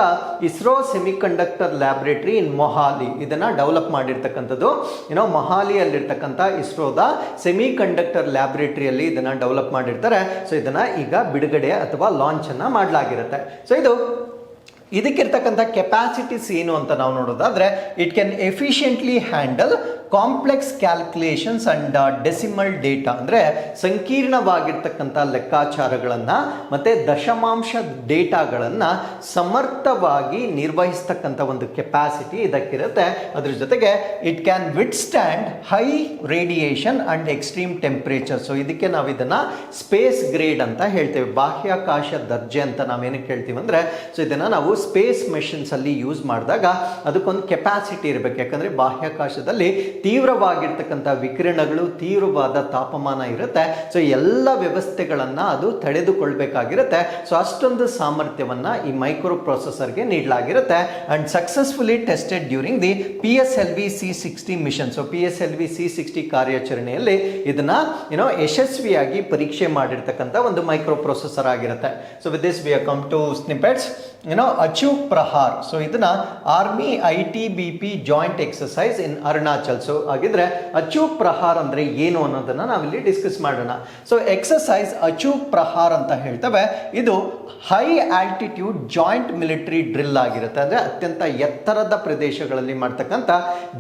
ISRO semiconductor laboratory in Mohali ಇದನ್ನು ಡೆವಲಪ್ ಮಾಡಿರ್ತಕ್ಕಂಥದ್ದು. ಏನೋ ಮೊಹಾಲಿಯಲ್ಲಿರ್ತಕ್ಕಂಥ ಇಸ್ರೋದ ಸೆಮಿಕಂಡಕ್ಟರ್ ಕಂಡಕ್ಟರ್ ಇದನ್ನು ಇದನ್ನ ಡೆವಲಪ್ ಮಾಡಿರ್ತಾರೆ. ಸೊ ಇದನ್ನ ಈಗ ಬಿಡುಗಡೆ ಅಥವಾ ಲಾಂಚ್ ಅನ್ನ ಮಾಡಲಾಗಿರುತ್ತೆ. ಸೊ ಇದು ಇದಕ್ಕಿರ್ತಕ್ಕಂಥ ಕೆಪಾಸಿಟೀಸ್ ಏನು ಅಂತ ನಾವು ನೋಡೋದಾದರೆ it can efficiently handle complex calculations and decimal data ಅಂದರೆ ಸಂಕೀರ್ಣವಾಗಿರ್ತಕ್ಕಂಥ ಲೆಕ್ಕಾಚಾರಗಳನ್ನು ಮತ್ತು ದಶಮಾಂಶ ಡೇಟಾಗಳನ್ನು ಸಮರ್ಥವಾಗಿ ನಿರ್ವಹಿಸ್ತಕ್ಕಂಥ ಒಂದು ಕೆಪಾಸಿಟಿ ಇದಕ್ಕಿರುತ್ತೆ. ಅದ್ರ ಜೊತೆಗೆ it can withstand high radiation and extreme temperature so ಇದಕ್ಕೆ ನಾವು ಇದನ್ನು ಸ್ಪೇಸ್ ಗ್ರೇಡ್ ಅಂತ ಹೇಳ್ತೇವೆ. ಬಾಹ್ಯಾಕಾಶ ದರ್ಜೆ ಅಂತ ನಾವೇನಕ್ಕೆ ಹೇಳ್ತೀವಿ ಅಂದರೆ ಸೊ ಇದನ್ನು ನಾವು ಸ್ಪೇಸ್ ಮೆಷಿನ್ಸ್ ಅಲ್ಲಿ ಯೂಸ್ ಮಾಡಿದಾಗ ಅದಕ್ಕೊಂದು ಕೆಪಾಸಿಟಿ ಇರಬೇಕು. ಯಾಕಂದ್ರೆ ಬಾಹ್ಯಾಕಾಶದಲ್ಲಿ ತೀವ್ರವಾಗಿರ್ತಕ್ಕಂಥ ವಿಕಿರಣಗಳು ತೀವ್ರವಾದ ತಾಪಮಾನ ಇರುತ್ತೆ. ಸೊ ಎಲ್ಲ ವ್ಯವಸ್ಥೆಗಳನ್ನು ಅದು ತಡೆದುಕೊಳ್ಬೇಕಾಗಿರುತ್ತೆ. ಸೊ ಅಷ್ಟೊಂದು ಸಾಮರ್ಥ್ಯವನ್ನ ಈ ಮೈಕ್ರೋ ಪ್ರೊಸೆಸರ್ಗೆ ನೀಡಲಾಗಿರುತ್ತೆ. And successfully tested during the P S L V C sixty mission so P S L V C sixty ಕಾರ್ಯಾಚರಣೆಯಲ್ಲಿ ಇದನ್ನ ಏನೋ ಯಶಸ್ವಿಯಾಗಿ ಪರೀಕ್ಷೆ ಮಾಡಿರ್ತಕ್ಕಂಥ ಒಂದು ಮೈಕ್ರೋ ಪ್ರೊಸೆಸರ್ ಆಗಿರುತ್ತೆ so with this we come to snippets ಏನೋ ಅಚೀವ್ ಪ್ರಹಾರ್ ಸೊ ಇದನ್ನ army I T B P joint exercise in Arunachal so ಹಾಗಿದ್ರೆ ಅಚೀವ್ ಪ್ರಹಾರ್ ಅಂದ್ರೆ ಏನು ಅನ್ನೋದನ್ನ ನಾವಿಲ್ಲಿ ಡಿಸ್ಕಸ್ ಮಾಡೋಣ. ಸೊ ಎಕ್ಸಸೈಸ್ ಅಚೂಪ್ ಪ್ರಹಾರ್ ಅಂತ ಹೇಳ್ತವೆ. ಇದು high altitude joint military drill ಆಗಿರುತ್ತೆ. ಅಂದ್ರೆ ಅತ್ಯಂತ ಎತ್ತರದ ಪ್ರದೇಶಗಳಲ್ಲಿ ಮಾಡ್ತಕ್ಕಂಥ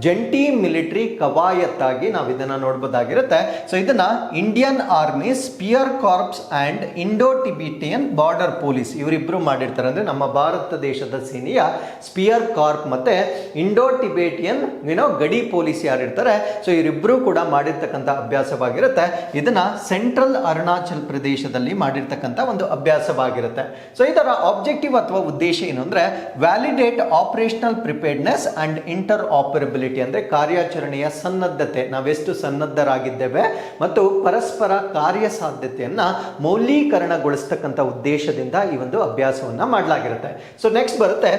ಜಂಟಿ ಮಿಲಿಟರಿ ಕವಾಯತ್ತಾಗಿ ನಾವು ಇದನ್ನ ನೋಡ್ಬೋದಾಗಿರುತ್ತೆ. ಸೊ ಇದನ್ನ Indian army spear corps and Indo Tibetan border police ಇವರಿಬ್ರು ಮಾಡಿರ್ತಾರೆ. ಅಂದ್ರೆ ನಮ್ಮ ಭಾರತ ದೇಶದ ಸೇನೆಯ ಸ್ಪಿಯರ್ ಕಾರ್ಪ್ ಮತ್ತೆ ಇಂಡೋ ಟಿಬೇಟಿಯನ್ ಏನೋ ಗಡಿ ಪೊಲೀಸ್ ಯಾರಿರ್ತಾರೆ. ಸೊ ಇವರಿಬ್ಬರು ಕೂಡ ಮಾಡಿರ್ತಕ್ಕಂಥ ಅಭ್ಯಾಸವಾಗಿರುತ್ತೆ. ಇದನ್ನ ಸೆಂಟ್ರಲ್ ಅರುಣಾಚಲ್ ಪ್ರದೇಶದಲ್ಲಿ ಮಾಡಿರ್ತಕ್ಕಂಥ ಒಂದು ಅಭ್ಯಾಸವಾಗಿರುತ್ತೆ. ಸೊ ಇದರ ಆಬ್ಜೆಕ್ಟಿವ್ ಅಥವಾ ಉದ್ದೇಶ ಏನು ಅಂದರೆ validate operational preparedness and interoperability ಅಂದ್ರೆ ಕಾರ್ಯಾಚರಣೆಯ ಸನ್ನದ್ಧತೆ. ನಾವೆಷ್ಟು ಸನ್ನದ್ಧರಾಗಿದ್ದೇವೆ ಮತ್ತು ಪರಸ್ಪರ ಕಾರ್ಯಸಾಧ್ಯತೆಯನ್ನು ಮೌಲ್ಯೀಕರಣಗೊಳಿಸ್ತಕ್ಕಂಥ ಉದ್ದೇಶದಿಂದ ಈ ಒಂದು ಅಭ್ಯಾಸವನ್ನ ಮಾಡಲಾಗಿರುತ್ತೆ. ಸೊ ನೆಕ್ಸ್ಟ್ ಬರುತ್ತೆ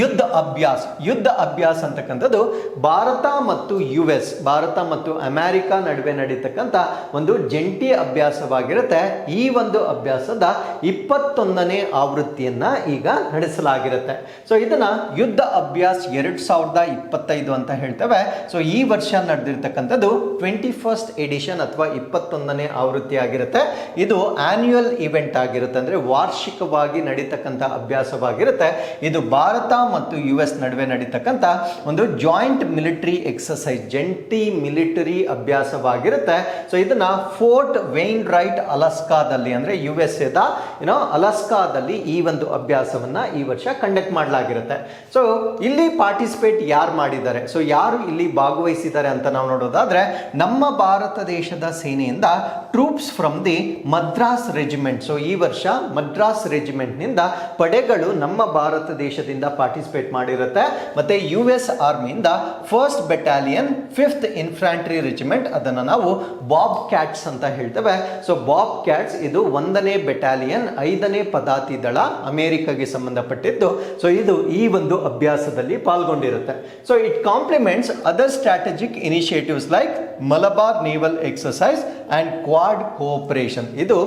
ಯುದ್ಧ ಅಭ್ಯಾಸ ಯುದ್ಧ ಅಭ್ಯಾಸ ಅಂತಕ್ಕಂಥದ್ದು ಭಾರತ ಮತ್ತು ಯು ಎಸ್ ಭಾರತ ಮತ್ತು ಅಮೆರಿಕ ನಡುವೆ ನಡೀತಕ್ಕಂಥ ಒಂದು ಜಂಟಿ ಅಭ್ಯಾಸವಾಗಿರುತ್ತೆ. ಈ ಒಂದು ಅಭ್ಯಾಸದ ಇಪ್ಪತ್ತೊಂದನೇ ಆವೃತ್ತಿಯನ್ನು ಈಗ ನಡೆಸಲಾಗಿರುತ್ತೆ. ಸೊ ಇದನ್ನು ಯುದ್ಧ ಅಭ್ಯಾಸ ಎರಡ್ ಸಾವಿರದ ಇಪ್ಪತ್ತೈದು ಅಂತ ಹೇಳ್ತೇವೆ. ಸೊ ಈ ವರ್ಷ ನಡೆದಿರ್ತಕ್ಕಂಥದ್ದು ಟ್ವೆಂಟಿ ಫಸ್ಟ್ ಎಡಿಷನ್ ಅಥವಾ ಇಪ್ಪತ್ತೊಂದನೇ ಆವೃತ್ತಿ ಆಗಿರುತ್ತೆ. ಇದು ಆನ್ಯುಯಲ್ ಇವೆಂಟ್ ಆಗಿರುತ್ತೆ. ಅಂದ್ರೆ ವಾರ್ಷಿಕವಾಗಿ ನಡೀತಕ್ಕಂಥ ಅಭ್ಯಾಸವಾಗಿರುತ್ತೆ. ಇದು ಭಾರತ ಮತ್ತು ಯು ಎಸ್ ನಡುವೆ ನಡೀತಕ್ಕಂಥ ಒಂದು ಜಾಯಿಂಟ್ ಮಿಲಿಟರಿ ಎಕ್ಸಸೈಸ್ ಜಂಟಿ ಮಿಲಿಟರಿ ಅಭ್ಯಾಸವಾಗಿರುತ್ತೆ. ಸೊ ಇದನ್ನ ಫೋರ್ಟ್ ವೇನ್ ರೈಟ್ ಅಲಸ್ಕಾದಲ್ಲಿ ಅಂದ್ರೆ ಯು ಎಸ್ ಎದ ಏನೋ ಅಲಸ್ಕಾದಲ್ಲಿ ಈ ಒಂದು ಅಭ್ಯಾಸವನ್ನ ಈ ವರ್ಷ ಕಂಡಕ್ಟ್ ಮಾಡಲಾಗಿರುತ್ತೆ. ಸೊ ಇಲ್ಲಿ ಪಾರ್ಟಿಸಿಪೇಟ್ ಯಾರು ಮಾಡಿದ್ದಾರೆ? ಸೊ ಯಾರು ಇಲ್ಲಿ ಭಾಗವಹಿಸಿದ್ದಾರೆ ಅಂತ ನಾವು ನೋಡೋದಾದ್ರೆ, ನಮ್ಮ ಭಾರತ ದೇಶದ ಸೇನೆಯಿಂದ troops from the Madras regiment so ಈ ವರ್ಷ ಮದ್ರಾಸ್ ರೆಜಿಮೆಂಟ್ನಿಂದ ಪಡೆಗಳು ನಮ್ಮ ಭಾರತ ದೇಶದಿಂದ ಪಾರ್ಟಿಸಿಪೇಟ್ ಮಾಡಿರುತ್ತೆ. ಮತ್ತೆ U S ಆರ್ಮಿಯಿಂದ first battalion fifth infantry regiment ಅದನ್ನು ನಾವು ಬಾಬ್ ಕ್ಯಾಟ್ಸ್ ಅಂತ ಹೇಳ್ತೇವೆ. ಸೊ ಬಾಬ್ ಕ್ಯಾಟ್ಸ್ ಇದು ಒಂದನೇ ಬೆಟಾಲಿಯನ್ ಐದನೇ ಪದಾತಿ ದಳ ಅಮೆರಿಕಗೆ ಸಂಬಂಧಪಟ್ಟಿದ್ದು. ಸೊ ಇದು ಈ ಒಂದು ಅಭ್ಯಾಸದಲ್ಲಿ ಪಾಲ್ಗೊಂಡಿರುತ್ತೆ. So it complements other strategic initiatives like Malabar naval exercise and Quad cooperation ಇದು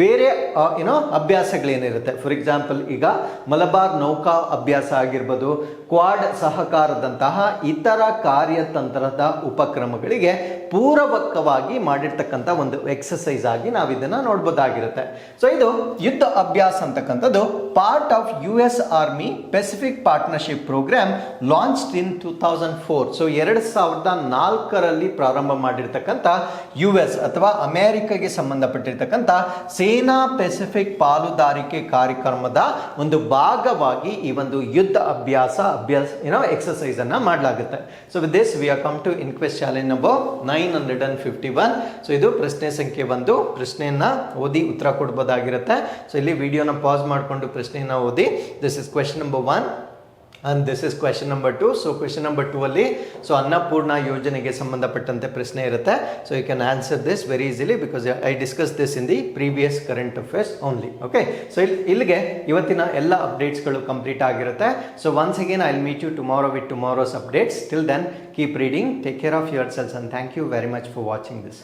ಬೇರೆ ಏನೋ ಅಭ್ಯಾಸಗಳೇನಿರುತ್ತೆ. ಫಾರ್ ಎಕ್ಸಾಂಪಲ್ ಈಗ ಮಲಬಾರ್ ನೌಕಾ ಅಭ್ಯಾಸ ಆಗಿರ್ಬೋದು ಕ್ವಾಡ್ ಸಹಕಾರದಂತಹ ಇತರ ಕಾರ್ಯತಂತ್ರದ ಉಪಕ್ರಮಗಳಿಗೆ ಪೂರಕವಾಗಿ ಮಾಡಿರ್ತಕ್ಕಂಥ ಒಂದು ಎಕ್ಸಸೈಸ್ ಆಗಿ ನಾವು ಇದನ್ನ ನೋಡ್ಬೋದಾಗಿರುತ್ತೆ. ಸೊ ಇದು ಯುದ್ಧ ಅಭ್ಯಾಸ ಅಂತಕ್ಕಂಥದ್ದು. Part of U S army Pacific partnership program launch in two thousand four so ಎರಡು ಸಾವಿರದ ನಾಲ್ಕರಲ್ಲಿ ಪ್ರಾರಂಭ ಮಾಡಿರ್ತಕ್ಕಂಥ ಯು ಎಸ್ ಅಥವಾ ಅಮೆರಿಕಗೆ ಸಂಬಂಧಪಟ್ಟಿರ್ತಕ್ಕಂಥ ಸೇನಾ ಪೆಸಿಫಿಕ್ ಪಾಲುದಾರಿಕೆ ಕಾರ್ಯಕ್ರಮದ ಒಂದು ಭಾಗವಾಗಿ ಈ ಒಂದು ಯುದ್ಧ ಅಭ್ಯಾಸ ಅಭ್ಯಾಸ ಏನೋ ಎಕ್ಸಸೈಸ್ ಅನ್ನ ಮಾಡಲಾಗುತ್ತೆ. So with this we are come to inquest challenge number nine hundred and fifty one. So ಇದು ಪ್ರಶ್ನೆ ಸಂಖ್ಯೆ ಒಂದು. ಪ್ರಶ್ನೆಯನ್ನ ಓದಿ ಉತ್ತರ ಕೊಡ್ಬೋದಾಗಿರುತ್ತೆ. ಸೊ ಇಲ್ಲಿ ವಿಡಿಯೋನ ಪಾಸ್ ಮಾಡಿಕೊಂಡು ಪ್ರಶ್ನೆಯನ್ನ ಓದಿ. This is question number one and this is question number two so question number two ಅಲ್ಲಿ ಸೊ ಅನ್ನಪೂರ್ಣ ಯೋಜನೆಗೆ ಸಂಬಂಧಪಟ್ಟಂತೆ ಪ್ರಶ್ನೆ ಇರುತ್ತೆ. So you can answer this very easily because I discuss this in the previous current affairs only okay so ಇಲ್ಲಿ ಇಲ್ಲಿಗೆ ಇವತ್ತಿನ ಎಲ್ಲ ಅಪ್ಡೇಟ್ಸ್ಗಳು ಕಂಪ್ಲೀಟ್ ಆಗಿರುತ್ತೆ. So once again I meet you tomorrow with tomorrow's updates till then keep reading take care of your selves and thank you very much for watching this